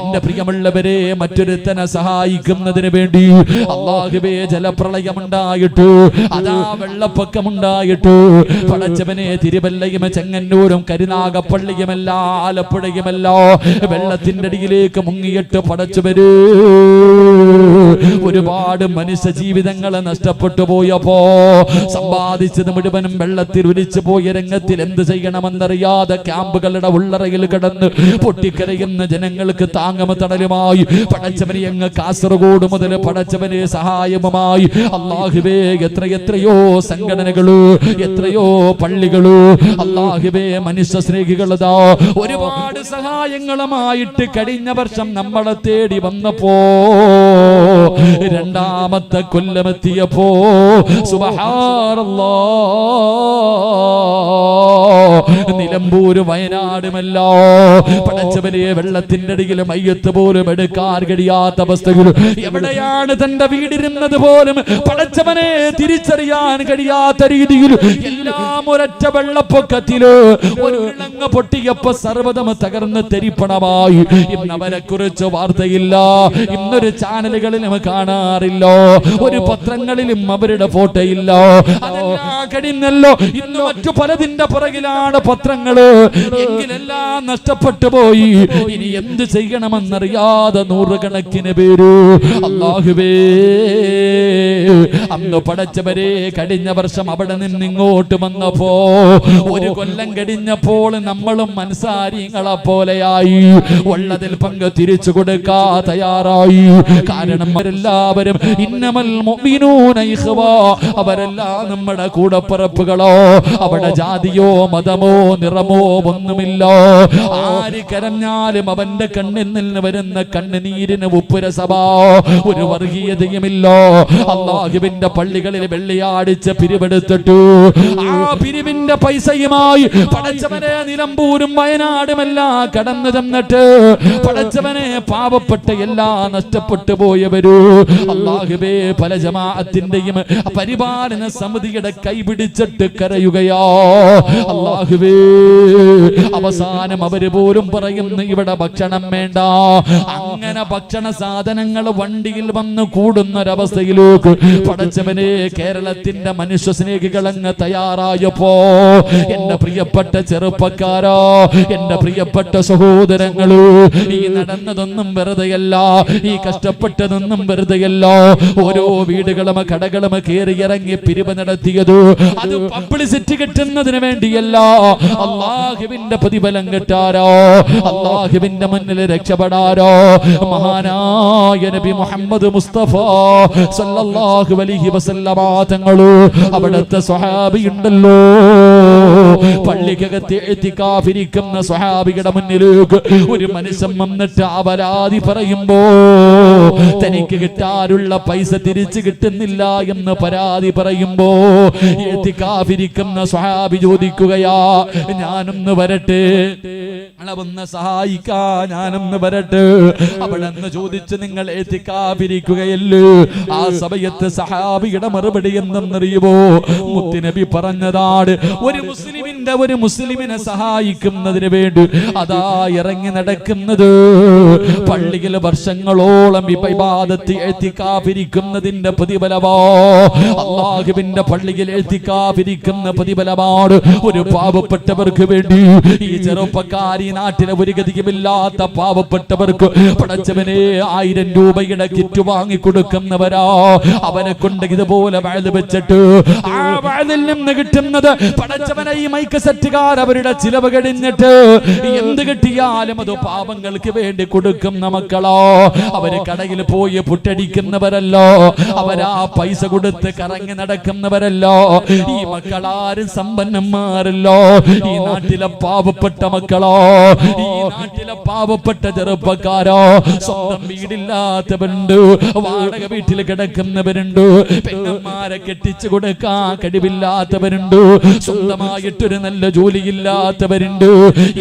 എന്റെ പ്രിയമുള്ളവരെ മറ്റൊരുത്തനെ സഹായിക്കുന്നതിന് വേണ്ടി അള്ളാഹുബേ ജലപ്രളയമുണ്ടായിട്ടു അതാ വെള്ളപ്പൊക്കമുണ്ടായിട്ടു പടച്ചവനെ തിരുവല്ലയും ചെങ്ങന്നൂരും കരുനാഗപ്പള്ളിയുമല്ല ആലപ്പുഴയുമല്ല വെള്ളത്തിന്റെ അടിയിലേക്ക് മുങ്ങിയിട്ട് പടച്ചവര് ഒരുപാട് മനുഷ്യ ജീവിതങ്ങളെ നഷ്ടപ്പെട്ടു പോയപ്പോ സമ്പാദിച്ചത് മുഴുവനും വെള്ളത്തിൽ ഒലിച്ചു പോയ രംഗത്തിൽ എന്ത് ചെയ്യണമെന്നറിയാതെ ക്യാമ്പുകളുടെ ഉള്ളറയിൽ കിടന്ന് പൊട്ടിക്കരയുന്ന ജനങ്ങൾക്ക് താങ്ങമ തടലുമായി പടച്ചവനെ അങ്ങ് കാസർഗോഡ് മുതൽ പടച്ചവനെ സഹായവുമായി. അള്ളാഹുബേ എത്ര എത്രയോ സംഘടനകൾ എത്രയോ പള്ളികൾ അള്ളാഹുബേ മനുഷ്യ സ്നേഹികളതാ ഒരുപാട് സഹായങ്ങളുമായിട്ട് കഴിഞ്ഞ വർഷം നമ്മളെ തേടി വന്നപ്പോ രണ്ടാമത്തെ കൊല്ലമെത്തിയപ്പോ സുബഹാറല്ലാ നിലമ്പൂര് വയനാടുമല്ലോ. പടച്ചവനെ വെള്ളത്തിന്റെ അടിയിൽ മയ്യത്ത് പോലും എടുക്കാൻ കഴിയാത്ത അവസ്ഥകൾ എവിടെയാണ് തന്റെ വീടിരുന്നത് പോലും? പടച്ചവനെ തിരിച്ചറിയാൻ കഴിയാത്ത രീതിയിൽ എല്ലാം ഒരൊറ്റ വെള്ളപ്പൊക്കത്തിൽ ഒരു വിളങ്ങ പൊട്ടിയപ്പോ സർവതം തകർന്ന് തെരിപ്പണമായി. ഇന്ന് അവരെ കുറിച്ച് വാർത്തയില്ല. ഇന്നൊരു ചാനലുകളിലും കാണാറില്ല. ഒരു പത്രങ്ങളിലും അവരുടെ ഫോട്ടോ ഇല്ല. അതെല്ലാം കഴിഞ്ഞല്ലോ. ഇന്ന് മറ്റു പലതിന്റെ പുറകിലാണ് പത്രങ്ങൾ എങ്കിലെല്ലാം നഷ്ടപ്പെട്ടു പോയി. ഇനി എന്ത് ചെയ്യണമെന്നറിയാതെ നൂറുകണക്കിന് പേര്. അള്ളാഹുവേ അന്ന് പടച്ചവരെ കഴിഞ്ഞ വർഷം അവിടെ നിന്ന് ഇങ്ങോട്ട് വന്നപ്പോ ഒരു കൊല്ലം കഴിഞ്ഞപ്പോൾ നമ്മളും മനസാരിങ്ങളെ പോലെയായി. ഉള്ളതിൽ പങ്ക് തിരിച്ചു കൊടുക്കാ തയ്യാറായി. കാരണം അവരെല്ലാവരും ഇന്നമൽ അവരെല്ലാം നമ്മുടെ കൂടപ്പിറപ്പുകളോ അവിടെ ജാതിയോ മതമോ നിറമോ ഒന്നുമില്ല. ആര് കരഞ്ഞാലും അവന്റെ കണ്ണിൽ നിന്ന് വരുന്ന കണ്ണുനീരിന് ഉപ്പുരസഭ ഒരു വർഗീയതയുമില്ല അള്ളാഹുവിന്റെ പള്ളികളിൽ വെള്ളിയാടിച്ച് പിരിവെടുത്തിട്ടു. ആ പിരിവിന്റെ പൈസയുമായി പടച്ചവനെ നിലമ്പൂരും വയനാടുമെല്ലാം കടന്നു തന്നിട്ട് പടച്ചവനെ പാവപ്പെട്ട എല്ലാ നഷ്ടപ്പെട്ടു പോയവരു. അള്ളാഹുബേ പല ജമാഅത്തിന്റെയും പരിപാലന സമിതിയുടെ കൈപിടിച്ചിട്ട് കരയുകയോ. അള്ളാഹുബേ അവസാനം അവർ പോലും പറയുന്നു ഇവിടെ ഭക്ഷണം വേണ്ട. അങ്ങനെ ഭക്ഷണ സാധനങ്ങൾ വണ്ടിയിൽ വന്ന് കൂടുന്നൊരവസ്ഥയിലേക്ക് പടച്ചവനെ കേരളത്തിന്റെ മനുഷ്യ സ്നേഹികൾ അങ്ങ് തയ്യാറായപ്പോ എന്റെ പ്രിയപ്പെട്ട ചെറുപ്പക്കാരോ എന്റെ പ്രിയപ്പെട്ട സഹോദരങ്ങൾ ഈ നടന്നതൊന്നും വെറുതെയല്ല ഈ കഷ്ടപ്പെട്ടതൊന്നും വെറുതെയല്ല. ഓരോ വീടുകളും കടകളും കയറി ഇറങ്ങി പിരിവ് നടത്തിയത് അത് പബ്ലിസിറ്റി കിട്ടുന്നതിന് വേണ്ടിയല്ല. അള്ളാഹുവിന്റെ പ്രതിഫലം കിട്ടാരോ? അള്ളാഹുവിന്റെ മുന്നിൽ രക്ഷപ്പെടാരോ? മഹാനായ നബി മുഹമ്മദ് മുസ്തഫ സല്ലല്ലാഹു അലൈഹി വസല്ലമ തങ്ങളോ അവിടുത്തെ സ്വഹാബി ഉണ്ടല്ലോ. പള്ളിക്കകത്ത് എത്തിക്കാഫിരിക്കുന്ന സ്വഹാബികളുടെ മുന്നിലേക്ക് ഒരു മനുഷ്യൻ വന്നിട്ട് അപരാധി പറയുമ്പോ തനിക്ക് കിട്ടാനുള്ള പൈസ തിരിച്ചു കിട്ടുന്നില്ല എന്ന് പരാതി പറയുമ്പോ എത്തിക്കാഫിരിക്കുന്ന സ്വഹാബി ചോദിക്കുകയാ ഞാനൊന്ന് വരട്ടെ അളവൊന്ന് സഹായിക്കാ ഞാനൊന്ന് വരട്ടെ. അവളെന്ന് ചോദിച്ച് നിങ്ങൾ എത്തിക്കാതിരിക്കുകയല്ലേ ആ സമയത്ത് സഹാബിയുടെ മറുപടി എന്തെന്നറിയുമോ മുത്തിനബി പറഞ്ഞതാണ് ഒരു മുസ്ലിമിന്റെ ഒരു മുസ്ലിമിനെ സഹായിക്കുന്നതിന് വേണ്ടി അതാ ഇറങ്ങി നടക്കുന്നത്. പള്ളിയിൽ വർഷങ്ങളോളം ഇബാദത്ത് എത്തിക്കാതിരിക്കുന്നതിന്റെ പ്രതിഫലമോ. അള്ളാഹുവിന്റെ പള്ളിയിൽ എത്തിക്കാതിരിക്കുന്ന പ്രതിഫലമാണ് ഒരു പാവപ്പെട്ടവർക്ക് വേണ്ടി. ഈ ചെറുപ്പക്കാരി നാട്ടിലെ ഒരു ഗതിയുമില്ലാത്ത പാവപ്പെട്ടവർക്ക് പടച്ചവനെ ആയിരം രൂപയുടെ കിറ്റ് വാങ്ങി കൊടുക്കുന്നവരാ അവനെ കൊണ്ട് ഇതുപോലെ വഴുത് വെച്ചിട്ട് ആ വഴുതിൽ നിന്ന് കിട്ടുന്നത് പടച്ചവനെ ഈ മൈക്ക് സെറ്റുകാർ അവരുടെ ചിലവ് കഴിഞ്ഞിട്ട് എന്ത് കിട്ടിയാലും അത് പാപങ്ങൾക്ക് വേണ്ടി കൊടുക്കും നമുക്കളോ അവർ കടയിൽ പോയി പുട്ടടിക്കുന്നവരല്ലോ. അവരാ പൈസ കൊടുത്ത് കറങ്ങി നടക്കുന്നവരല്ലോ. ഈ മക്കളാരും സമ്പന്നന്മാരല്ലോ. ഈ നാട്ടിലെ പാവപ്പെട്ട മക്കളോ. ഈ നാട്ടിലെ പാവപ്പെട്ട ചെറുപ്പക്കാരോ. സ്വന്തം വീടില്ലാത്തവരുണ്ട്. വാടക വീട്ടിൽ കിടക്കുന്നവരുണ്ട്. പെണ്ണന്മാരെ കെട്ടിച്ചു കൊടുക്കാൻ കഴിവില്ലാത്തവരുണ്ട്. സ്വന്തമായിട്ടൊരു നല്ല ജോലിയില്ലാത്തവരുണ്ട്.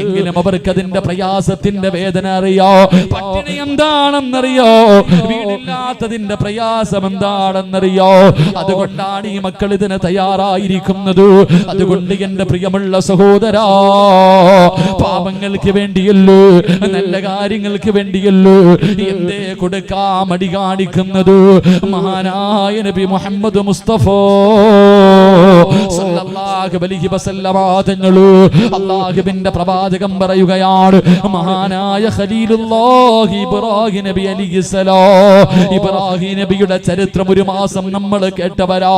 എങ്കിലും അവർക്ക് അതിന്റെ പ്രയാസത്തിന്റെ വേദന അറിയോ? പട്ടിണി എന്താണെന്നറിയോ? വീടില്ലാത്തതിന്റെ പ്രയാസം എന്താണെന്നറിയോ? അതുകൊണ്ടാണ് ഈ മക്കൾ ഇതിന് തയ്യാറായിരിക്കുന്നത്. അതുകൊണ്ട് എന്റെ പ്രിയമുള്ള സഹോദരാ പാപങ്ങൾക്ക് വേണ്ടിയല്ലോ? നല്ല കാര്യങ്ങൾക്ക് വേണ്ടിയല്ലോ? എന്തേ കൊടുക്കാ മടി കാണിക്കുന്നത്? മഹാനായ നബി മുഹമ്മദ് മുസ്തഫ സല്ലല്ലാഹു തങ്ങൾ പ്രവാചകം പറയുകയാണ് മഹാനായ ഇബ്രാഹിം നബി ഇബ്രാഹിം നബിയുടെ ചരിത്രം ഒരു മാസം നമ്മൾ കേട്ടവരാ.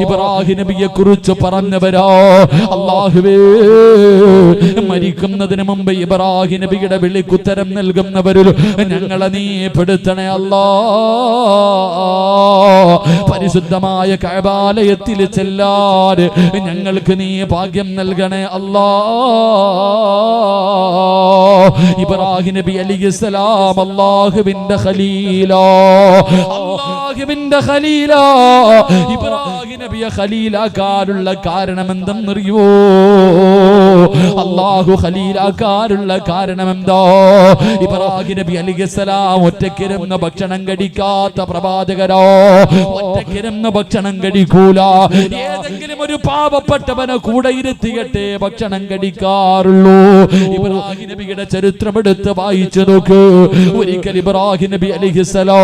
ഇബ്രാഹിം നബിയെ കുറിച്ച് പറഞ്ഞവരാ. അല്ലാഹുവേ മരിക്കുന്നതിന് മുമ്പ് ഇബ്രാഹിം നബിയുടെ വിളിക്കുത്തരം നൽകുന്നവരിൽ ഞങ്ങളെ നീ പെടുത്തണേ അല്ലാ. പരിശുദ്ധമായ കഴബാലയത്തിൽ ചെല്ലാൻ ഞങ്ങൾക്ക് നീ ഭാഗ്യം നൽകണേ അല്ലാ. ഇബ്രാഹിം നബി അലിസ്ലാം അള്ളാഹുവിന്റെ ഖലീലോ. അള്ളാഹുവിന്റെ ഖലീലോ. ഇബ്രാഹിം നബിയെ ഖലീലാക്കാനുള്ള കാരണം എന്തെന്നറിയോ അള്ളാഹു ഖലീലാക്കാനുള്ള കാരണം എന്തോ ഇബ്രാഹിം നബി അലിസ്ലാം ഒറ്റക്കിരുന്ന് ഭക്ഷണം കഴിക്കാത്ത പ്രവാചകരോ? ഒറ്റക്കിരുന്ന് ഭക്ഷണം കഴിക്കൂല. ഏതെങ്കിലും ഒരു പാപപ്പെട്ടവനെ കൂടെ ഇരുത്തികട്ടെ ഭക്ഷണം കഴിക്കാറുള്ളൂ. ഇബ്രാഹിം നബിയുടെ ചരിത്രം എടുത്ത് വായിച്ചു നോക്ക്. ഒരിക്കൽ ഇബ്രാഹിം നബി അലിഹിസലോ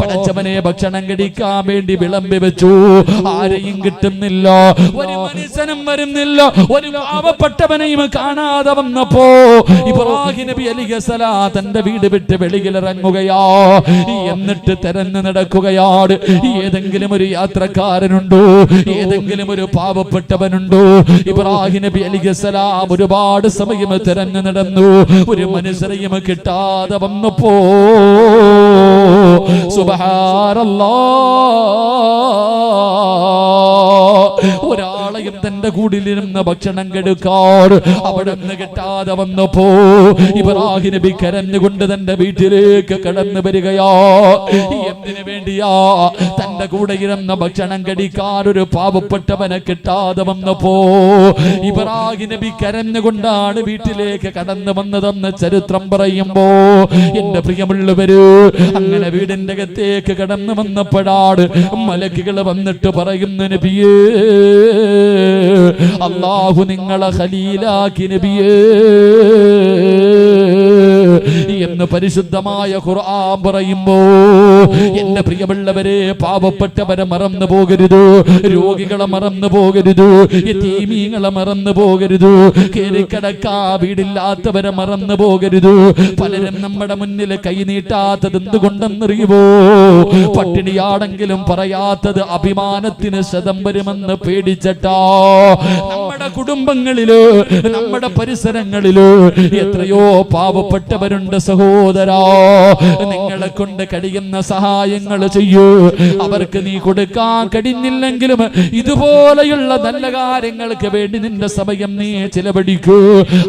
പടച്ചവനെ ഭക്ഷണം കഴിക്കാൻ വേണ്ടി വിളമ്പി വെച്ചു. ആരെയും കിട്ടുന്നില്ല. ഒരു മനുഷ്യനും വരുന്നില്ല. ഒരു പാവപ്പെട്ടവനെയും കാണാതെ വന്നപ്പോ ഇബ്രാഹിം നബി അലിഹസല തന്റെ വീട് വിട്ട് വെളിയിലിറങ്ങുകയാ എന്നിട്ട് തെരഞ്ഞു നടക്കുകയാണ്. ഏതെങ്കിലും ഒരു യാത്രക്കാരനുണ്ടോ? ഏതെങ്കിലും ഒരു പാവപ്പെട്ടവനുണ്ടോ? ഇബ്രാഹിം നബി അലിഹസലാം ഒരുപാട് സമയം തെരഞ്ഞു നടന്നു. ഒരു മനുഷ്യരെയും കിട്ടാതെ വന്നപ്പോ സുബഹാരല്ലാ ഒരാളെയും തന്റെ കൂടിലിരുന്ന് ഭക്ഷണം കെടുക്കാർ അവിടെ നിന്ന് കിട്ടാതെ വന്നപ്പോ ഇബ്രാഹിം നബി കരഞ്ഞുകൊണ്ട് തന്റെ വീട്ടിലേക്ക് കടന്നു വരികയാ. എന്തിനു വേണ്ടിയാ? തന്റെ കൂടെ ഇരുന്ന ഭക്ഷണം കടിക്കാൻ ഒരു പാവപ്പെട്ടവനെ കിട്ടാതെ വന്നപ്പോ ഇബ്രാഹിം നബി കരഞ്ഞുകൊണ്ടാണ് വീട്ടിലേക്ക് കടന്നു വന്നതെന്ന് ചരിത്രം പറയുമ്പോ എന്റെ പ്രിയമുള്ളവര് അങ്ങനെ വീടിന്റെ അകത്തേക്ക് കടന്നു വന്നപ്പോഴാണ് മലക്കുകൾ വന്നിട്ട് പറയുന്ന നബിയേ അള്ളാഹു നിങ്ങളെ ഖലീലാക്കി നബിയേ. എന്ന് പരിശുദ്ധമായ ഖുർആൻ പറയുമ്പോ എന്റെ പ്രിയമുള്ളവരെ പാപപ്പെട്ടവരെ മറന്നു പോകരുത്. രോഗികളെ മറന്നു പോകരുത്. യതീമീങ്ങളെ മറന്നു പോകരുത്. കേറിക്കടക്കാ വീടില്ലാത്തവരെ മറന്നു പോകരുത്. പലരും നമ്മുടെ മുന്നിൽ കൈനീട്ടാത്തത് എന്തുകൊണ്ടെന്നറിയുമോ പട്ടിണിയാണെങ്കിലും പറയാത്തത് അഭിമാനത്തിന് ശതം വരുമെന്ന് പേടിച്ചട്ടോ. നമ്മുടെ കുടുംബങ്ങളിൽ നമ്മുടെ പരിസരങ്ങളിൽ എത്രയോ പാവപ്പെട്ടവരുണ്ട് സഹോദരാ? നിങ്ങളെ കൊണ്ട് കഴിയുന്ന സഹായങ്ങൾ ചെയ്യൂ. അവർക്ക് നീ കൊടുക്കാൻ കഴിഞ്ഞില്ലെങ്കിലും ഇതുപോലെയുള്ള നല്ല കാര്യങ്ങൾക്ക് വേണ്ടി നിന്റെ സമയം നീ ചിലവഴിക്കൂ.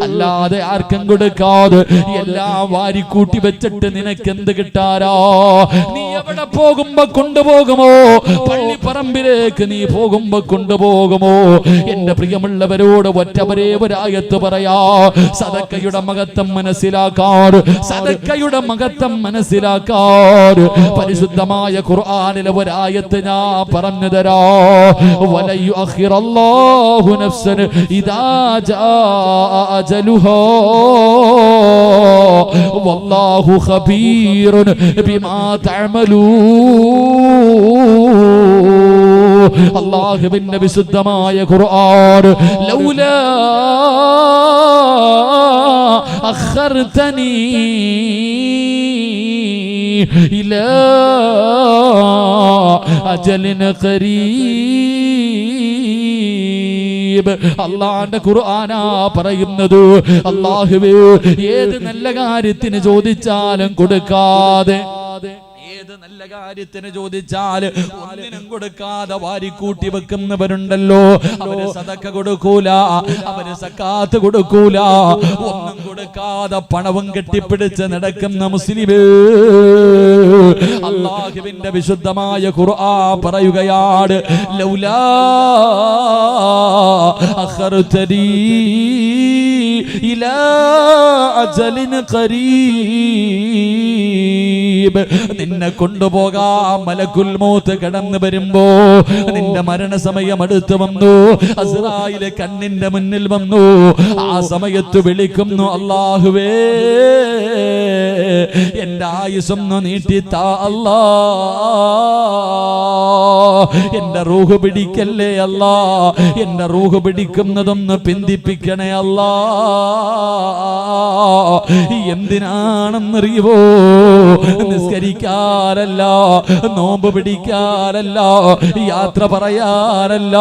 അല്ലാതെ ആർക്കും കൊടുക്കാതെ എല്ലാം വാരിക്കൂട്ടി വെച്ചിട്ട് നിനക്ക് എന്ത് കിട്ടാരോ നീ എവിടെ പോകുമ്പോ കൊണ്ടുപോകുമോ? പള്ളിപ്പറമ്പിലേക്ക് നീ പോകുമ്പോ കൊണ്ടുപോകുമോ? എന്റെ പ്രിയമുള്ളവരോട് ഒറ്റവരെ ഒരായത്ത് പറയാ. സദക്കയുടെ മഹത്വം മനസ്സിലാക്കാറ് സദക്കയുടെ മഹത്വം മനസ്സിലാക്കാറ് പരിശുദ്ധമായ ഖുർആാനിലെ ഒരായത്ത് ഞാൻ പറഞ്ഞു തരാ വലയു അഖിറല്ലാഹു വല്ലാഹു ബിമാ അല്ലാഹുവിന്റെ വിശുദ്ധമായ ഖുർആൻ ലൗലാ അഖർതനി ഇലാ അജലിൻ ഖരീബ് അള്ളാന്റെ ഖുർആനാ പറയുന്നത് അള്ളാഹുവേ ഏത് നല്ല കാര്യത്തിന് ചോദിച്ചാലും കൊടുക്കാതെ നല്ല കാര്യത്തിന് ചോദിച്ചാൽ ഒന്നിനും കൊടുക്കാതെ വാരിക്കൂട്ടി വെക്കുന്നവരുണ്ടല്ലോ. അവർ സതക്ക കൊടുക്കൂല അവർ സക്കാത്ത് കൊടുക്കൂല. ഒന്നും കൊടുക്കാതെ പണവും കെട്ടിപ്പിടിച്ച് നടക്കുന്ന മുസ്ലിം അള്ളാഹുവിന്റെ വിശുദ്ധമായ ഖുർആ പറയുകയാണ് ലൗലാ അഖർതനീ ഇലാ അജലിൻ ഖരീബ്. നിന്നെ കൊണ്ടുപോകാ മലക്കുൽ മൂത്ത് കടന്നു വരുമ്പോ. നിന്റെ മരണസമയം അടുത്ത് വന്നു. അസ്രായിലെ കണ്ണിന്റെ മുന്നിൽ വന്നു. ആ സമയത്ത് വിളിക്കുന്നു അള്ളാഹുവേ എന്റെ ആയുസൊന്ന് നീട്ടിത്താ അല്ലാ. എന്റെ റൂഹ് പിടിക്കല്ലേ അല്ലാ. എന്റെ റൂഹ് പിടിക്കുന്നതൊന്ന് പിന്തിപ്പിക്കണേ അല്ലാ. എന്തിനാണെന്നറിയുവോ? നിസ്കരിക്കാനല്ല നോമ്പ് പിടിക്കാനല്ല യാത്ര പറയാനല്ല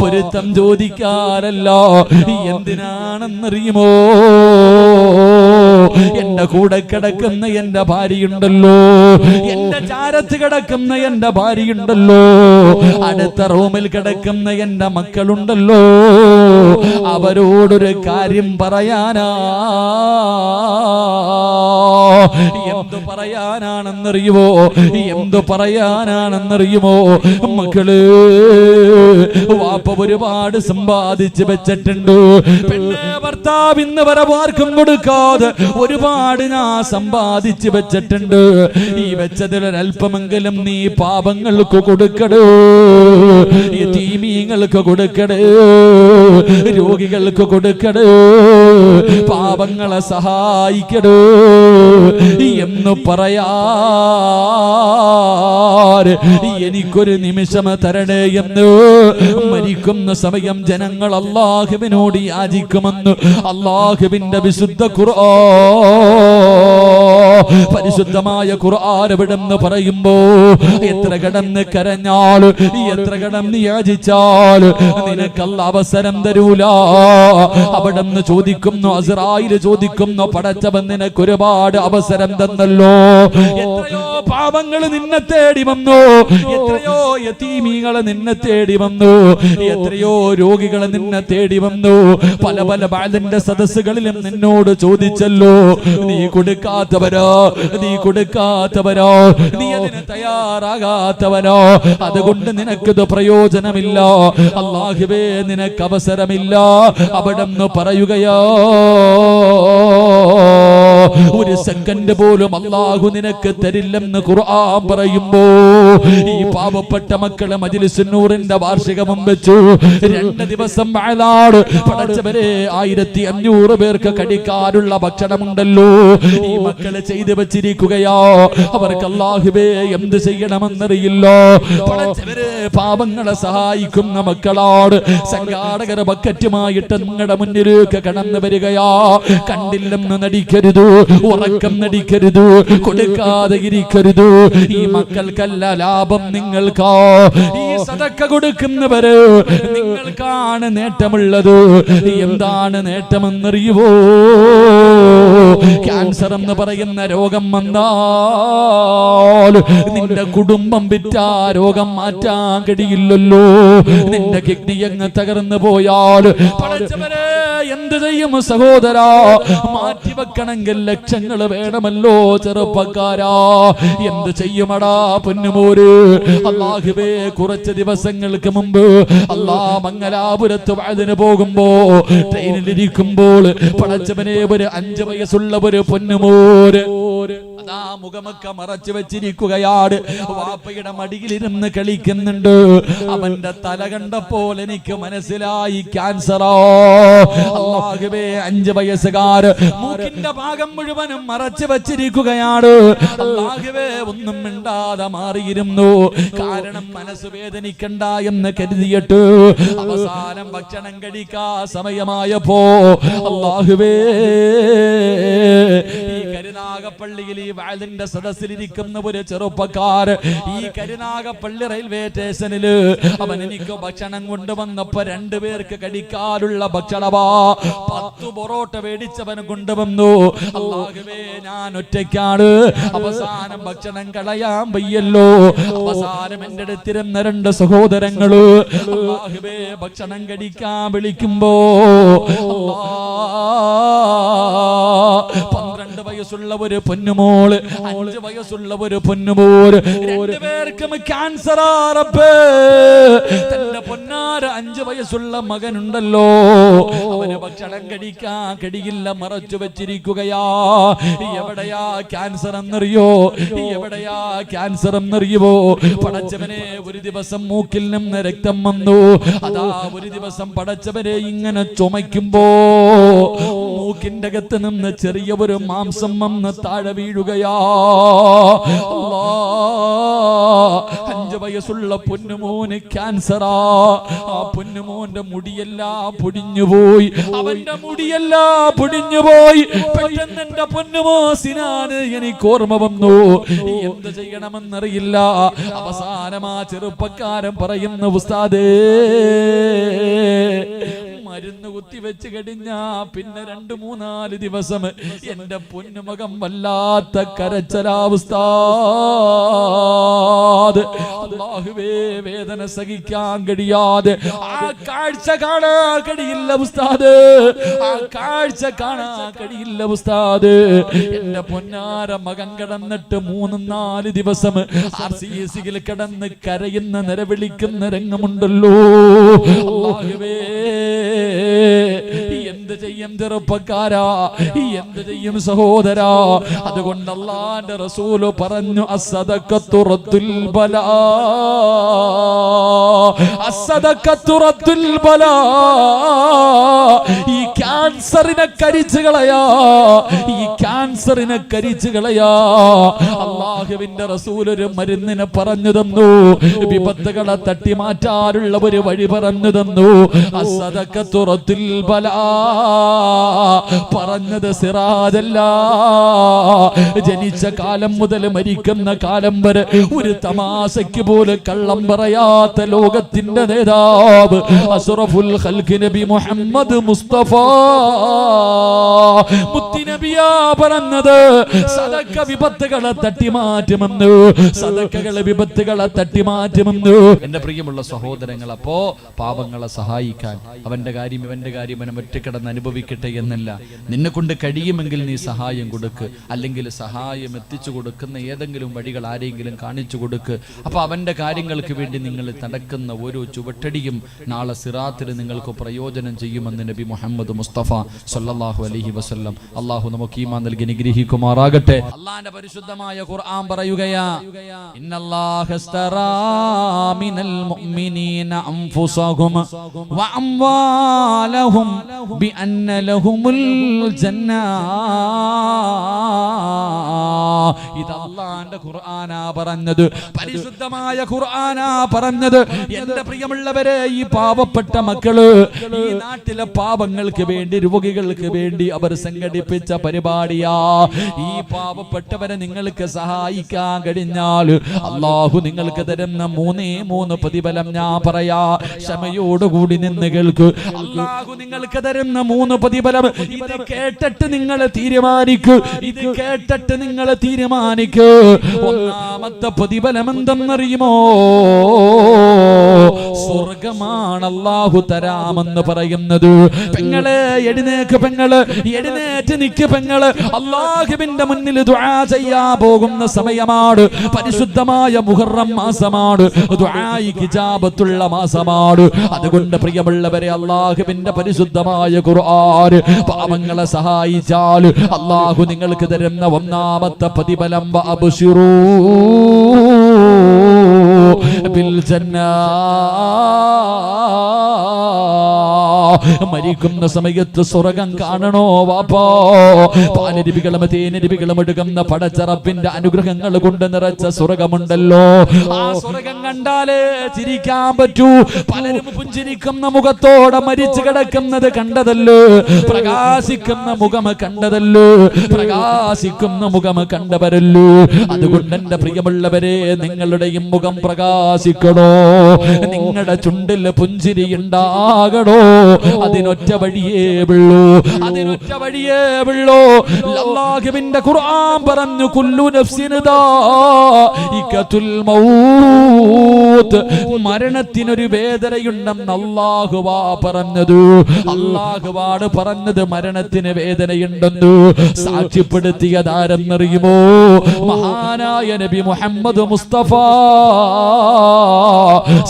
പൊരുത്തം ചോദിക്കാനല്ല എന്തിനാണെന്നറിയുമോ? എന്റെ കൂടെ കിടക്കുന്ന എന്റെ ഭാര്യയുണ്ടല്ലോ. എന്റെ ചാരത്ത് കിടക്കുന്ന എന്റെ ഭാര്യയുണ്ടല്ലോ. അടുത്ത റൂമിൽ കിടക്കുന്ന എന്റെ മക്കളുണ്ടല്ലോ. അവരോടൊരു കാര്യം പറയാനാ. എന്തു പറയാനാണെന്നറിയുമോ? എന്തു പറയാനാണെന്നറിയുമോ? മക്കൾ വാപ്പ ഒരുപാട് സമ്പാദിച്ച് വെച്ചിട്ടുണ്ട്. ഭർത്താവ് ഇന്ന് വരെ ആർക്കും കൊടുക്കാതെ ഒരുപാട് ഞാൻ സമ്പാദിച്ച് വെച്ചിട്ടുണ്ട്. ഈ വെച്ചതിൽ ഒരല്പമെങ്കിലും നീ പാപങ്ങൾക്ക് കൊടുക്കടേ. തീമീങ്ങൾക്ക് കൊടുക്കടേ. രോഗികൾക്ക് കൊടുക്കടേ. പാപങ്ങളെ സഹായിക്കടോ. എന്ന് പറയാ എനിക്കൊരു നിമിഷം തരണേ എന്ന്. മരിക്കുന്ന സമയം ജനങ്ങൾ അള്ളാഹുവിനോട് യാചിക്കുമെന്ന്. അള്ളാഹുവിന്റെ വിശുദ്ധ ഖുർആ പരിശുദ്ധമായ ഖുർആൻ എവിടെന്ന് പറയുമ്പോ എത്ര കടന്ന് കരഞ്ഞാൽ എത്ര കടം യാചിച്ചാൽ നിനക്കല്ല അവസരം തരൂല. അവിടെന്ന് ചോദിക്കുന്നു അസറായിൽ ചോദിക്കുന്നു പടച്ചവൻ നിനക്ക് ഒരുപാട് അവസരം തന്നല്ലോ. എത്രയോ പാവങ്ങൾ നിന്നെ തേടി വന്നു. എത്രയോ യതീമികൾ നിന്നെ തേടി വന്നു. എത്രയോ രോഗികൾ നിന്നെ തേടി വന്നു. പല പല ബാലന്റെ സദസ്സുകളിലും നിന്നോട് ചോദിച്ചല്ലോ നീ കൊടുക്കാത്തവരോ? നീ കൊടുക്കാത്തവനോ നീ അതിന് തയ്യാറാകാത്തവനോ അതുകൊണ്ട് നിനക്കിത് പ്രയോജനമില്ല. അള്ളാഹുവേ നിനക്ക് അവസരമില്ല അവിടെ പറയുകയോ ഒരു സെക്കൻഡ് പോലും അള്ളാഹു നിനക്ക് തരില്ലെന്ന് ഖുർആൻ പറയുമ്പോ ഈ പാവപ്പെട്ട മക്കളെ മജിലിസുന്നൂറിന്റെ വാർഷികമം വെച്ചു. രണ്ട് ദിവസം വയനാട് പടച്ചവരെ ആയിരത്തി അഞ്ഞൂറ് പേർക്ക് കടിക്കാനുള്ള ഭക്ഷണമുണ്ടല്ലോ. ഈ മക്കളെ ചെയ്തു വെച്ചിരിക്കുകയോ. അവർക്ക് അള്ളാഹുബേ എന്ത് ചെയ്യണമെന്നറിയില്ല. പടച്ചവരെ പാപങ്ങളെ സഹായിക്കുന്ന മക്കളോട് സംഘാടകർ ബക്കറ്റുമായിട്ട് നിങ്ങളുടെ മുന്നിലേക്ക് കടന്നു വരികയാ. കണ്ടില്ലെന്ന് നടിക്കരുത്. ഉറക്കം നടിക്കരുത് കൊടുക്കാതെ ഇരിക്കരുത്. ഈ മക്കൾക്കല്ല ലാഭം നിങ്ങൾക്കോ. ഈ സതക്ക കൊടുക്കുന്നവര് നിങ്ങൾക്കാണ് നേട്ടമുള്ളത്. എന്താണ് നേട്ടമെന്നറിയുവോ? ക്യാൻസർ എന്ന് പറയുന്ന രോഗം വന്നാൽ നിന്റെ കുടുംബം വിറ്റാ രോഗം മാറ്റാൻ കഴിയില്ലല്ലോ. നിന്റെ കിഡ്നി അങ്ങ് തകർന്നു പോയാൽ പടച്ചവരെ എന്ത് ചെയ്യും സഹോദരാ? മാറ്റി വെക്കണമെങ്കിൽ ലക്ഷങ്ങൾ വേണമല്ലോ ചെറുപ്പക്കാരാ. എന്ത് ചെയ്യുമടാ പൊന്നുമോര്? അള്ളാഹുവേ കുറച്ച് ദിവസങ്ങൾക്ക് മുമ്പ് അള്ളാ മംഗലാപുരത്ത് വഴുതിന് പോകുമ്പോ ട്രെയിനിലിരിക്കുമ്പോൾ പടച്ചവനെ ഒരു അഞ്ചു വയസ്സുള്ള ഒരു പൊന്നുമോര്. അതാ മുഖമൊക്കെ മറച്ചു വെച്ചിരിക്കുകയാണ് വാപ്പയുടെ മടിയിലിരുന്ന് കളിക്കുന്നുണ്ട്. അവന്റെ തല കണ്ടപ്പോൾ എനിക്ക് മനസ്സിലായി ക്യാൻസറോ? അള്ളാഹുവേ അഞ്ച് വയസ്സുകാർ മൂക്കിന്റെ ഭാഗം മുഴുവനും മറച്ചു വെച്ചിരിക്കുകയാണ് അള്ളാഹുവേ ഒന്നും മിണ്ടാതെ മാറിയിരുന്നു. കാരണം മനസ്സ് വേദനിക്കണ്ട എന്ന് കരുതിയിട്ട് അവസാനം ഭക്ഷണം കഴിക്കാ സമയമായപ്പോ അള്ളാഹുവേ ഈ കരുനാഗപ്പള്ളിയിൽ ഈ വാലിന്റെ സദസ്സിലിരിക്കുന്ന ഒരു ചെറുപ്പക്കാർ ഈ കരുനാഗപ്പള്ളി റെയിൽവേ സ്റ്റേഷനിൽ അവൻ എനിക്ക് ഭക്ഷണം കൊണ്ടുവന്നപ്പോ രണ്ടുപേർക്ക് കടിക്കാനുള്ള ഭക്ഷണമാ. പത്ത് പൊറോട്ട മേടിച്ചവൻ കൊണ്ടുവന്നു ഞാൻ ഒറ്റയ്ക്കാണ്. അവസാനം ഭക്ഷണം കളയാൻ വയ്യല്ലോ. അവസാനം എന്റെ അടുത്തിരുന്ന രണ്ട് സഹോദരങ്ങൾ ഭക്ഷണം കടിക്കാൻ വിളിക്കുമ്പോ വയസ്സുള്ള ഒരു പൊന്നുമോൾ അഞ്ച് വയസ്സുള്ള ഒരു പൊന്നുമോര് രണ്ടുപേർക്കും ക്യാൻസർ പൊന്നാര അഞ്ച് വയസ്സുള്ള മകനുണ്ടല്ലോ. അവന് ഭക്ഷണം കഴിക്കാൻ കടിയില്ല മറച്ചു വെച്ചിരിക്കുകയാ. എവിടെയാ ക്യാൻസർ എന്നറിയോ? എവിടെയാ ക്യാൻസർ എന്നറിയുവോ? പടച്ചവനെ ഒരു ദിവസം മൂക്കിൽ നിന്ന് രക്തം വന്നു. അതാ ഒരു ദിവസം പടച്ചവനെ ഇങ്ങനെ ചുമയ്ക്കുമ്പോ മൂക്കിന്റെ അകത്ത് നിന്ന് ചെറിയ ഒരു മാംസം വന്ന് താഴെ വീഴുകയാ. അഞ്ചു വയസ്സുള്ള പൊന്നുമോന് ക്യാൻസറാ. ആ പൊന്നുമോന്റെ മുടിയെല്ലാം പൊടിഞ്ഞുപോയി. അവന്റെ മുടിയെല്ലാം പൊടിഞ്ഞുപോയി. പെട്ടെന്ന് എന്റെ പൊന്നുമോ സിനാന് എനിക്ക് ഓർമ്മ വന്നു. എന്ത് ചെയ്യണമെന്നറിയില്ല. അവസാനം ആ ചെറുപ്പക്കാരൻ പറയുന്ന ഉസ്താദേ മരുന്ന് കുത്തിവെച്ച് കഴിഞ്ഞാ പിന്നെ രണ്ട് മൂന്നാൽ ദിവസം എന്റെ പൊന്നുമകം വല്ലാത്ത കരച്ചലാവസ്ഥാത് അള്ളാഹുവേ വേദന സഹിക്കാൻ കഴിയാതെ. ആ കാഴ്ച കാണാൻ കഴിയില്ല ഉസ്താദ്. ആ കാഴ്ച കാണാൻ കഴിയില്ല ഉസ്താദ്. എന്റെ പൊന്നാര മകൻ കിടന്നിട്ട് മൂന്ന് നാല് ദിവസം ആർ സി സിയിൽ കിടന്ന് കരയുന്ന നിലവിളിക്കുന്ന രംഗമുണ്ടല്ലോ. അള്ളാഹുവേ എന്ത് ചെയ്യും ചെറുപ്പക്കാരാ? എന്ത് ചെയ്യും സഹോദരാ? അതുകൊണ്ട് അള്ളാന്റെ റസൂൽ പറഞ്ഞു അസദക്കത്തുറത്തുൽ ബലാ. അസദക്കത്തുറത്തുൽ ബലാ. ഈ ക്യാൻസറിനെ കരിച്ചു കളയാ. ഈ ക്യാൻസറിനെ കരിച്ചു കളയാ. അള്ളാഹുവിന്റെ റസൂൽ ഒരു മരുന്നിനെ പറഞ്ഞു തന്നു. വിപത്തുകളെ തട്ടി മാറ്റാനുള്ള ഒരു വഴി പറഞ്ഞു തന്നു. അസദക്കത്തുറത്തുൽ ബലാ. പറഞ്ഞത് സിറാജല്ല. ജനിച്ച കാലം മുതൽ മരിക്കുന്ന കാലം വരെ ഒരു തമാശയ്ക്ക് പോലെ കള്ളം പറയാത്ത ലോകത്തിന്റെ നേതാവ് അസുറഫുൽ ഖൽഖ് നബി മുഹമ്മദ് മുസ്തഫ. മുത്തിനബിയാ പറഞ്ഞത് സദക്ക വിപത്തുകളെ തട്ടിമാറ്റുമെന്ന് സദക്കകളെ വിപത്തുകളെ തട്ടിമാറ്റുമെന്ന്. എന്റെ പ്രിയമുള്ള സഹോദരങ്ങൾ അപ്പോ പാപങ്ങളെ സഹായിക്കാൻ അവന്റെ കാര്യം ഇവന്റെ കാര്യം അവൻ ഒറ്റക്കിടന്ന് അനുഭവിക്കട്ടെ എന്നല്ല. നിന്നെ കൊണ്ട് കഴിയുമെങ്കിൽ നീ സഹായം കൊടുക്ക്. അല്ലെങ്കിൽ സഹായം എത്തിച്ചു കൊടുക്കുന്ന ഏതെങ്കിലും വഴികൾ ആരെങ്കിലും കാണിച്ചു കൊടുക്ക്. അപ്പൊ അവന്റെ കാര്യങ്ങൾക്ക് വേണ്ടി നിങ്ങൾ നടക്കുന്ന ഓരോ ചുവട്ടടിയും നാളെ സിറാത്തിൽ നിങ്ങൾക്ക് പ്രയോജനം ചെയ്യുമെന്ന് നബി മുഹമ്മദ് മുസ്തഫ സല്ലല്ലാഹു അലഹി വസല്ലം അള്ളാഹു നമുക്ക് ഈമാൻ നൽകി നിഗ്രഹിക്കുമാറാകട്ടെ അള്ളാന്റെ പരിശുദ്ധമായ ഖുർആൻ പറയുകയാ മുഅ്മിനീന അൻഫുസഹും വഅംവാലഹും بأن لهم الجنة ഇത് അള്ളാന്റെ ഖുർആനാ പറഞ്ഞത്. പരിശുദ്ധമായ ഖുർആനാ പറഞ്ഞത്. എന്റെ പ്രിയമുള്ളവരെ ഈ പാവപ്പെട്ട മക്കൾ ഈ നാട്ടിലെ പാവങ്ങൾക്ക് വേണ്ടി രോഗികൾക്ക് വേണ്ടി അവർ സംഘടിപ്പിച്ച പരിപാടിയാ. ഈ പാവപ്പെട്ടവരെ നിങ്ങൾക്ക് സഹായിക്കാൻ കഴിഞ്ഞാൽ അള്ളാഹു നിങ്ങൾക്ക് തരുന്ന മൂന്നേ മൂന്ന് പ്രതിഫലം ഞാൻ പറയാ. ക്ഷമയോടുകൂടി നിന്ന് കേൾക്ക്. അള്ളാഹു നിങ്ങൾക്ക് തരുന്ന മൂന്ന് പ്രതിഫലം. ഇത് കേട്ടിട്ട് നിങ്ങൾ തീരുമാനിക്കൂ. ഇത് കേട്ടിട്ട് നിങ്ങൾ തീരുമാനിക്കൂ. ഒന്നാമത്തെ പ്രതിഫലം എന്തെന്നറിയുമോ? സ്വർഗമാണ് അള്ളാഹു തരാമെന്ന് പറയുന്നത്. പെങ്ങളെ എഴുന്നേക്ക് പെങ്ങൾ എഴുന്നേറ്റ് നിക്ക് പെങ്ങൾ. അള്ളാഹുവിന്റെ മുന്നിൽ ദുആ ചെയ്യാൻ പോകുന്ന സമയമാണ്. പരിശുദ്ധമായ മുഹറം മാസമാണ്. ദുആയിക്ക് ഹിജാബത്തുള്ള മാസമാണ്. അതുകൊണ്ട് പ്രിയമുള്ളവരെ അള്ളാഹുവിന്റെ പരിശുദ്ധമായ ഖുർആൻ പാപങ്ങളെ സഹായിച്ചാൽ അള്ളാഹു നിങ്ങൾക്ക് തരുന്ന ഒന്നാമത്തെ പ്രതിഫലം ബിൽ ജന്നാ മരിക്കുന്ന സമയത്ത് സ്വർഗം കാണണോ? വാപ്പോ പാലരുവികളും തേനരുവികളും എടുക്കുന്ന പടച്ചറപ്പിന്റെ അനുഗ്രഹങ്ങൾ കൊണ്ട് നിറച്ച സ്വർഗമുണ്ടല്ലോ. ആ സ്വർഗം കണ്ടാലേ ചിരിക്കാൻ പറ്റൂ. പലരും പുഞ്ചിരിക്കുന്ന മുഖത്തോടെ മരിച്ചു കിടക്കുന്നത് കണ്ടതല്ലോ? പ്രകാശിക്കുന്ന മുഖം കണ്ടതല്ലോ? പ്രകാശിക്കുന്ന മുഖം കണ്ടവരല്ലോ? അതുകൊണ്ട് എന്റെ പ്രിയമുള്ളവരെ നിങ്ങളുടെയും മുഖം പ്രകാശിക്കണോ? നിങ്ങളുടെ ചുണ്ടിൽ പുഞ്ചിരി ഉണ്ടാകണോ? അതിനൊറ്റ വഴിയേ ഉള്ളൂ. അതിനൊറ്റ വഴിയേ ഉള്ളൂ. അള്ളാഹുവിന്റെ ഖുർആൻ പറഞ്ഞു കുല്ലു നഫ്സിന് ദാഇഖത്തുൽ മൗത്ത്. മരണത്തിനൊരു വേദനയുണ്ടെന്ന് അല്ലാഹുവാ പറഞ്ഞത്. അല്ലാഹുവാണ് പറഞ്ഞത് മരണത്തിന് വേദനയുണ്ടെന്ന്. സാക്ഷ്യപ്പെടുത്തിയതാരെന്നറിയുമോ? മഹാനായ നബി മുഹമ്മദ് മുസ്തഫ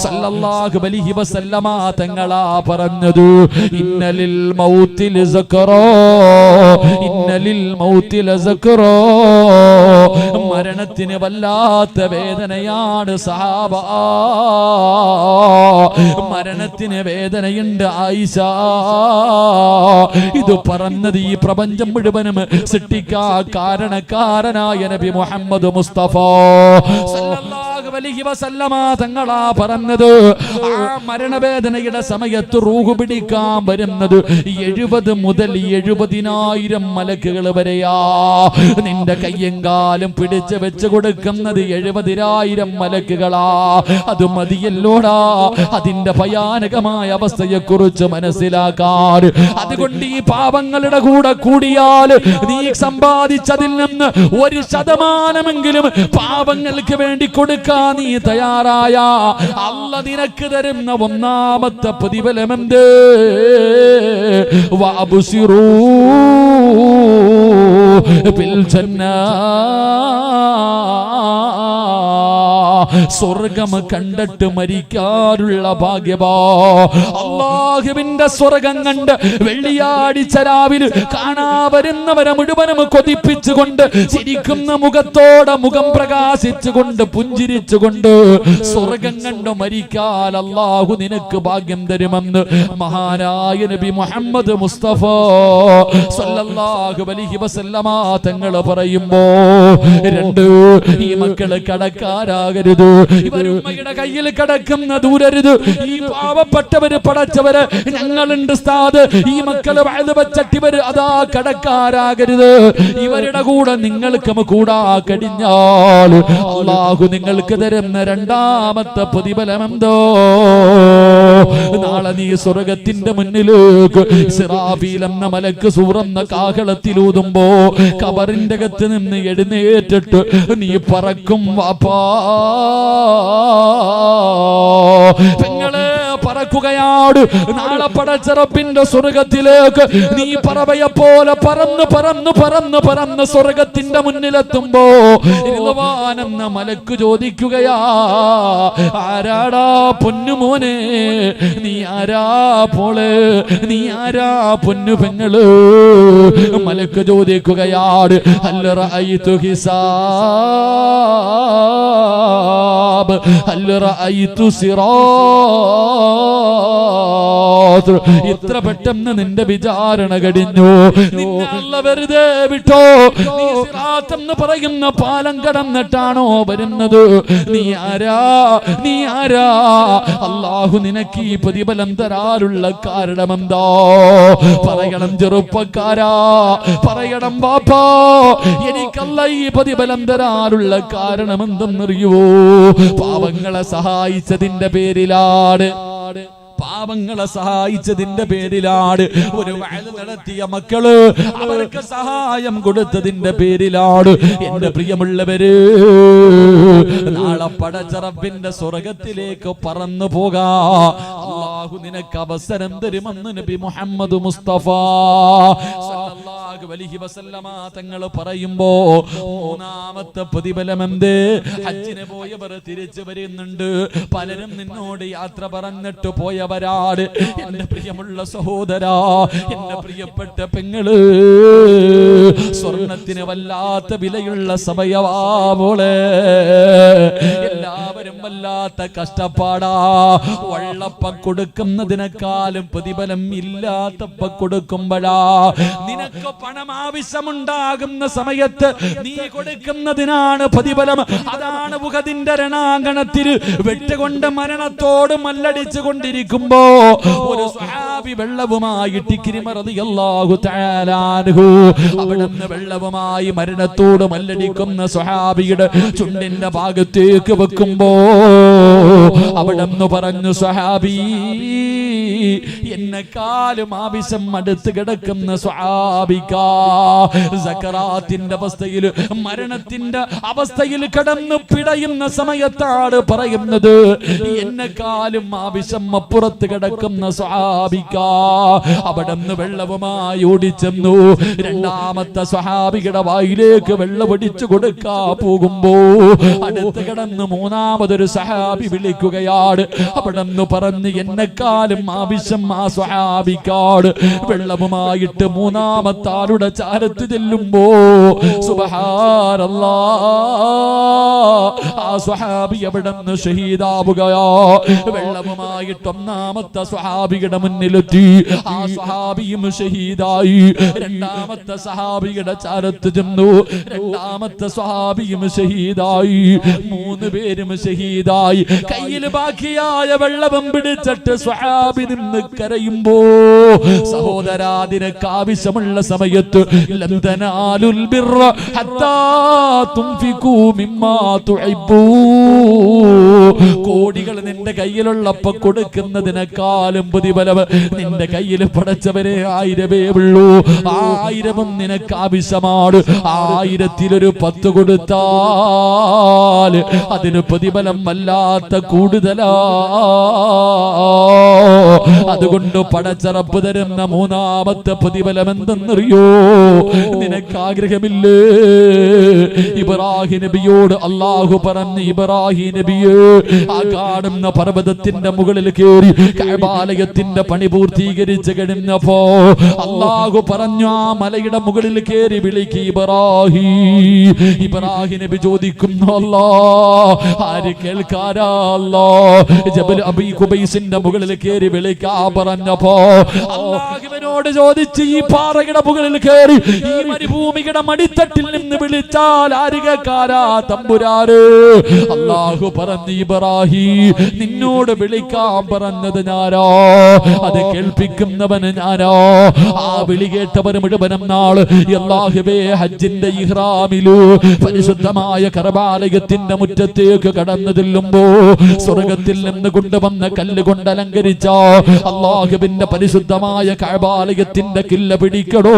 സല്ലല്ലാഹു അലൈഹി വസല്ലമ തങ്ങളാ പറഞ്ഞത്. ഇന്നലിൽ മൗത്തിൽ സക്കറോ ഇന്നലിൽ മൗത്തിൽ സക്കറോ. മരണത്തിന് വല്ലാത്ത വേദനയാണ് സഹാബ. മരണത്തിന് വേദനയുണ്ട് ആയിഷ. ഇത് പറഞ്ഞത് ഈ പ്രപഞ്ചം മുഴുവനും സൃഷ്ടിക്കാ കാരണക്കാരനായ നബി മുഹമ്മദ് മുസ്തഫ. സല്ലല്ലാഹു അലൈഹി വസല്ലമ തങ്ങളാ പറഞ്ഞത്. ആ മരണവേദനയുടെ സമയത്ത് റൂഹ് പിടിക്കാൻ വരുന്നത് എഴുപത് മുതൽ എഴുപതിനായിരം മലക്കുകൾ വരെയാ. നിന്റെ കയ്യും കാലും പിടിച്ച് വെച്ച് കൊടുക്കുന്നത് എഴുപതിനായിരം മലക്കുകളാ. അത് മതിയല്ലോടാ. അതിന്റെ ഭയാനകമായ അവസ്ഥയെ കുറിച്ച് മനസ്സിലാക്കാൻ. അതുകൊണ്ട് ഈ പാപങ്ങളുടെ കൂടെ കൂടിയാൽ നീ സമ്പാദിച്ചതിൽ നിന്ന് ഒരു ശതമാനമെങ്കിലും പാപങ്ങൾക്ക് വേണ്ടി കൊടുക്കാൻ നീ തയ്യാറായ. അല്ല നിനക്ക് തരുന്ന ഒന്നാമത്തെ പ്രതിഫലമെന്ത്? വാബുസിറൂ ബിൽ ജന്ന. സ്വർഗം കണ്ടിട്ട് മരിക്കാനുള്ള ഭാഗ്യമാ? അള്ളാഹുവിന്റെ സ്വർഗം കണ്ട് വെള്ളിയാഴ്ച രാവിലെ കാണാ വരുന്നവരെ മുഴുവനും കൊതിപ്പിച്ചുകൊണ്ട് ചിരിക്കുന്ന മുഖത്തോടെ മുഖം പ്രകാശിച്ചുകൊണ്ട് പുഞ്ചിരിച്ചുകൊണ്ട് സ്വർഗം കണ്ട് മരിക്കാൻ അള്ളാഹു നിനക്ക് ഭാഗ്യം തരുമെന്ന് മഹാനായ നബി മുഹമ്മദ് മുസ്തഫ സല്ലല്ലാഹു അലൈഹി വസല്ലമ തങ്ങൾ പറയുമ്പോ രണ്ട് ഈ മക്കൾ കടക്കാരാകരുത്. ഇവരുമ്മയുടെ കയ്യിൽ കിടക്കുന്ന ദൂരരുത്. ഈ പാവപ്പെട്ടവര് പടച്ചവര് ഞങ്ങളുണ്ട് സ്ഥാത് ഈ മക്കൾ വഴുത് വെച്ചട്ടിവര് അതാ കടക്കാരാകരുത്. ഇവരുടെ കൂടെ നിങ്ങൾക്ക് കൂടാ കഴിഞ്ഞാൽ അള്ളാഹു നിങ്ങൾക്ക് തരുന്ന രണ്ടാമത്തെ പ്രതിഫലം എന്തോ? നാളെ നീ സ്വർഗത്തിന്റെ മുന്നിലേക്ക് സിറാഫീൽ എന്ന മലക്ക് സൂറന്ന കാഹളത്തിലൂതുമ്പോ കബറിന്റെ അകത്ത് നിന്ന് എഴുന്നേറ്റിട്ട് നീ പറക്കും വാപ്പാ. പെങ്ങളെ പറക്കുകയാണ് നാളെ പടച്ചറപ്പിന്റെ സ്വർഗത്തിലേക്ക് നീ പറവയെ പോലെ പറന്ന് പറന്ന് പറന്ന് പറന്ന് സ്വർഗത്തിന്റെ മുന്നിലെത്തുമ്പോ ഇരുവാനെന്ന മലക്ക് ചോദിക്കുകയാ ആരാടാ പൊന്നുമോനെ? നീ ആരാ പോൾ? നീ ആരാ പൊന്നു പെങ്ങൾ? മലക്ക് ചോദിക്കുകയാണ് അല്ല التراب هل رأيت سراب ഇത്ര പെട്ടെന്ന് നിന്റെ വിചാരണ കടിഞ്ഞു വെറുതെ വിട്ടോ. എന്ന് പറയുന്ന പാലം കടന്നിട്ടാണോ വരുന്നത്? നീ ആരാ? നീ ആരാ? അള്ളാഹു നിനക്ക് ഈ പ്രതിഫലം തരാറുള്ള കാരണമെന്തോ? പറയണം ചെറുപ്പക്കാരാ. പറയണം ബാപ്പാ എനിക്കല്ല ഈ പ്രതിഫലം തരാറുള്ള കാരണം എന്തെന്നറിയുവോ പാവങ്ങളെ സഹായിച്ചതിന്റെ പേരിലാണ്. പാവങ്ങളെ സഹായിച്ചതിന്റെ പേരിലാണ് ഒരു വയൽ നടത്തിയ മക്കൾ അവർക്ക് സഹായം കൊടുത്തതിന്റെ പേരിലാണ്. എന്റെ പ്രിയമുള്ളവര് നാളെ പടച്ചറപ്പിന്റെ സ്വർഗത്തിലേക്ക് പറന്നു പോകാ. അള്ളാഹു നിനക്ക് അവസരം തരുമെന്ന് നബി മുഹമ്മദ് മുസ്തഫ തങ്ങൾ പറയുമ്പോ മൂന്നാമത്തെ പ്രതിഫലം എന്ത് ഹജ്ജിന് പോയവർ തിരിച്ചു വരുന്നുണ്ട്. പലരും നിന്നോട് യാത്ര പറഞ്ഞിട്ട് പോയവരാട് എന്റെ പ്രിയമുള്ള സഹോദരാ എന്റെ പ്രിയപ്പെട്ട പെങ്ങൾ. സ്വർണത്തിന് വല്ലാത്ത വിലയുള്ള സമയവാ മോളെ. എല്ലാവരും വല്ലാത്ത കഷ്ടപ്പാടാ. വള്ളപ്പ കൊടുക്കുന്നതിനേക്കാളും പ്രതിഫലം ഇല്ലാത്തപ്പ കൊടുക്കുമ്പോഴാ. നിനക്ക് പണം ആവശ്യമുണ്ടാകുന്ന സമയത്ത് നീ കൊടുക്കുന്നതിനാണ് പ്രതിഫലം. അതാണ് മുഖത്തിന്റെ രണാങ്കണത്തിൽ വെട്ടുകൊണ്ട് മരണത്തോട് മല്ലടിച്ചു കൊണ്ടിരിക്കുമ്പോ ഒരു സ്വഹാബി വെള്ളവുമായി അവിടുന്ന് വെള്ളവുമായി മരണത്തോട് മല്ലടിക്കുന്ന സ്വഹാബിയുടെ ചുണ്ടിന്റെ ഭാഗത്തേക്ക് വെക്കുമ്പോ അവിടെന്ന് പറഞ്ഞു സ്വഹാബി എന്നെക്കാലും ആവശ്യം അടുത്ത് കിടക്കുന്ന സക്കറാത്തിന്റെ അവസ്ഥയിൽ മരണത്തിന്റെ അവസ്ഥയിൽ കടന്നു പിടയുന്ന സമയത്താണ് പറയുന്നത് എന്നെക്കാലും ആവശ്യം അപ്പുറത്ത് കിടക്കുന്ന സ്വഹാബിക്ക. അവിടെന്ന് വെള്ളവുമായി ഓടിച്ചെന്നു. രണ്ടാമത്തെ സ്വഹാബിയുടെ വായിലേക്ക് വെള്ളം ഒടിച്ചു കൊടുക്കാ പോകുമ്പോ അടുത്ത് കിടന്ന് മൂന്നാമതൊരു സഹാബി വിളിക്കുകയാണ്. അവിടെ നിന്ന് പറഞ്ഞ് എന്നെക്കാലും ആവശ്യം ആ സ്വഹാബിക്കാട് വെള്ളവുമായിട്ട് മൂന്നാമത്തെ ആളുടെ ചാരത്ത് ചെല്ലുമ്പോ സുബഹാരല്ലാ ആ സ്വഹാബി അവിടെന്ന് ഷഹീദാവുകയോ. വെള്ളവുമായിട്ട് ഒന്നാമത്തെ സ്വഹാബിയുടെ മുന്നിലെത്തി. ആ സ്വഹാബിയും ഷഹീദായി. രണ്ടാമത്തെ സഹാബിയുടെ ചാരത്ത് ചെന്നു. രണ്ടാമത്തെ സ്വഹാബിയും ഷഹീദായി. മൂന്ന് പേരും ഷഹീദായി. കയ്യിൽ ബാക്കിയായ വെള്ളവും പിടിച്ചിട്ട് സ്വഹാബി നിന്ന് കരയുമ്പോ സഹോദരാ നിനക്ക് ആവശ്യമുള്ള സമയത്ത് ബിർറ ഹത്താ മിമ്മാ കോടികൾ നിന്റെ കയ്യിലുള്ളപ്പോ കൊടുക്കുന്നതിനേക്കാളും പ്രതിഫലം നിന്റെ കയ്യിൽ പടച്ചവരെ ആയിരമേ ഉള്ളൂ. ആയിരവും നിനക്ക് ആവശ്യമാണ്. ആയിരത്തിലൊരു പത്ത് കൊടുത്താൽ അതിന് പ്രതിഫലം വല്ലാത്ത കൂടുതലാ. അതുകൊണ്ട് പടച്ചറപ്പ് തരുന്ന മൂന്നാമത്തെ പ്രതിഫലം എന്തെന്നറിയോ? നിനക്ക് ആഗ്രഹമില്ലേ? ഇബ്രാഹിം നബിയോട് അള്ളാഹു പറഞ്ഞ് ഇബ്രാഹിം നബിയെ ആ കാണുന്ന പർവതത്തിന്റെ മുകളിൽ കയറി കൈബാലയത്തിന്റെ പണി പൂർത്തീകരിച്ച് കഴിഞ്ഞപ്പോ അള്ളാഹു പറഞ്ഞു ആ മലയുടെ മുകളിൽ കയറി വിളിക്ക് ഇബ്രാഹി. ഇബ്രാഹിം നബി ചോദിക്കുന്നു അല്ലാ ആര് കേൾക്കാരല്ലോ ജബൽ അബി കുബൈസിന്റെ മുകളിൽ കയറി വിളിക്കാ പറഞ്ഞപ്പോ അള്ളാഹുവിനോട് ചോദിച്ച് ഈ പാറയുടെ മുകളിൽ കയറി ഈ മരുഭൂമിയുടെ മടിത്തട്ടിൽ നിന്ന് വിളിച്ചാൽ ആര് കേൾക്കാരാ തമ്പുരാര് അള്ളാഹു പറഞ്ഞു ഇബ്രാഹി നിന്നോട് വിളിക്കാൻ പറഞ്ഞത് ഞാനോ? അത് കേൾപ്പിക്കുന്നവന് ഞാനോ? ആ വിളി കേട്ടവർ മുഴുവനും നാൾ അള്ളാഹുബേ ഹജ്ജിന്റെ ഇഹ്റാമിലു പരിശുദ്ധമായ കർബാലയത്തിന്റെ മുറ്റത്തേക്ക് കടന്നു ചെല്ലുമ്പോ സ്വർഗത്തിൽ നിന്ന് കൊണ്ടുവന്ന കല്ല് കൊണ്ട് അലങ്കരിച്ച അള്ളാഹുബിന്റെ പരിശുദ്ധമായ കർബാലയത്തിന്റെ കില്ല പിടിക്കടോ?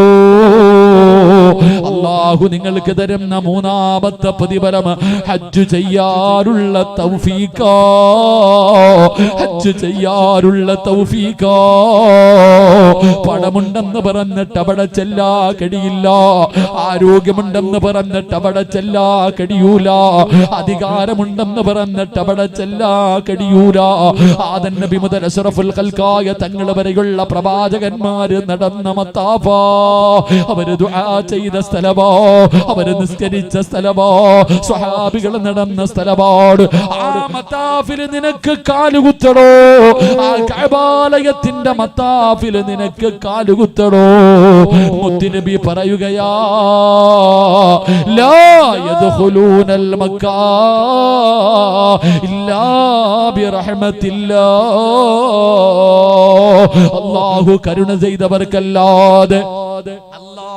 അള്ളാഹു നിങ്ങൾക്ക് തരുന്ന മൂന്നാമത്തെ പ്രതിഫലം. ഹജ്ജ് ചെയ്യാറുള്ള തൗഫീക്ക ഹജ്ജ് ചെയ്യാറുള്ള തൗഫീക്ക പണമുണ്ടെന്ന് പറഞ്ഞിട്ട് അവിടെ ചെല്ലാ കഴിയില്ല. ആരോഗ്യമുണ്ടെന്ന് പറഞ്ഞിട്ട് അവിടെ ചെല്ലാ കഴിയൂല. അധികാരമുണ്ടെന്ന് പറഞ്ഞിട്ട് അവിടെ ചെല്ലാ കഴിയൂല. ആദൻ നബി മുതൽ അഷ്റഫുൽ ഖൽക്കായ തങ്ങൾ വരെയുള്ള പ്രവാചകന്മാര് നടന്ന മത്താഫ. അവർ ദുആ ചെയ്ത സ്ഥലമോ? അവർ നിസ്കരിച്ച സ്ഥലമോ? സ്വഹാബികൾ നടന്ന സ്ഥലമാണ് ആ മത്താഫിൽ നിനക്ക് കാലുകുത്തടോ ആ കബാലയത്തിന്റെ മത്താഫിൽ നിനക്ക് കാലുകുത്തടോ മുത്തുനബി പറയുകയാ ലാ യദ്ഖുലൂനൽ മക്കാ ഇല്ലാ ബിറഹ്മത്തില്ലാ. അല്ലാഹു കരുണ ചെയ്തവർക്കല്ലാതെ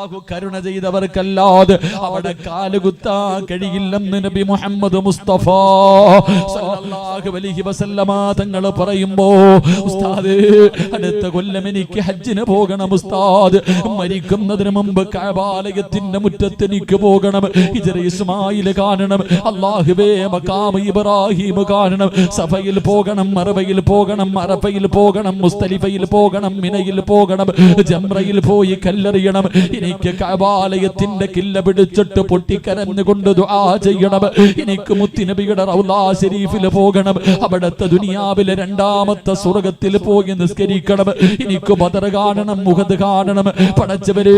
അള്ളാഹു കരുണ ചെയ്തവർക്കല്ലാതെ അവിടെ കാലുകുത്താൻ കഴിയില്ലെന്ന് നബി മുഹമ്മദ് മുസ്തഫ അലൈഹി വസല്ലമ തങ്ങൾ പറയുമ്പോ ഉസ്താദ് അടുത്ത കൊല്ലം എനിക്ക് ഹജ്ജിന് പോകണം ഉസ്താദ്. മരിക്കുന്നതിന് മുമ്പ് കബാലയത്തിന്റെ മുറ്റത്ത് എനിക്ക് പോകണം. ഇജറ ഇസ്മായിൽ കാണണം. അല്ലാഹുവേ മഖാം ഇബ്രാഹിം കാണണം. സഫയിൽ പോകണം മറവയിൽ പോകണം അറഫയിൽ പോകണം മുസ്തലിഫയിൽ പോകണം മിനയിൽ പോകണം ജംറയിൽ പോയി കല്ലെറിയണം. എനിക്ക് എനിക്ക് കബാലയത്തിന്റെ കില്ല പിടിച്ചിട്ട് പൊട്ടിക്കരഞ്ഞുകൊണ്ട് ദുആ ചെയ്യണം. എനിക്ക് മുത്തിനബിയുടെ റൗലാ ശരീഫിൽ പോകണം. അവിടുത്തെ ദുനിയാവിലെ രണ്ടാമത്തെ സ്വർഗത്തിൽ പോയി നിസ്കരിക്കണം. എനിക്ക് ബദർ കാണണം മുഖത്ത് കാണണം. പടച്ചവര്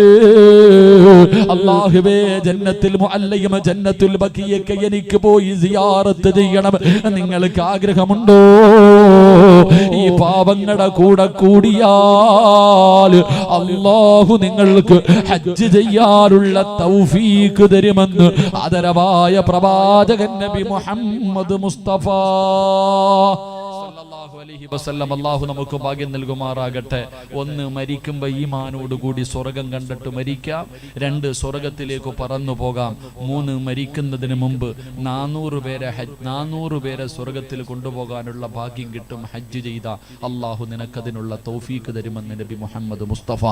അള്ളാഹുവേ ജന്നത്തിൽ അല്ലയും ജന്നത്തുൽ ബക്കിയൊക്കെ എനിക്ക് പോയി സിയാറത്ത് ചെയ്യണം. നിങ്ങൾക്ക് ആഗ്രഹമുണ്ടോ? ഈ പാവങ്ങളുടെ കൂടെ കൂടിയാൽ അള്ളാഹു നിങ്ങൾക്ക് ഹജ്ജ് ചെയ്യാറുള്ള തൗഫീക്ക് തരുമെന്ന് ആദരവായ പ്രവാചകൻ നബി മുഹമ്മദ് മുസ്തഫ. അല്ലാഹു നമുക്ക് ഭാഗ്യം നൽകുമാറാകട്ടെ. ഒന്ന് മരിക്കുമ്പോ ഈമാനോട് കൂടി സ്വർഗം കണ്ടിട്ട് മരിക്കാം. രണ്ട് സ്വർഗത്തിലേക്ക് പറന്നു പോകാം. മൂന്ന് മരിക്കുന്നതിന് മുമ്പ് നാനൂറ് പേരെ ഹജ് നാനൂറ് പേരെ സ്വർഗത്തിൽ കൊണ്ടുപോകാനുള്ള ഭാഗ്യം കിട്ടും ഹജ്ജ് ചെയ്ത. അള്ളാഹു നിനക്കതിനുള്ള തൗഫീക്ക് തരുമെന്ന് നബി മുഹമ്മദ് മുസ്തഫ.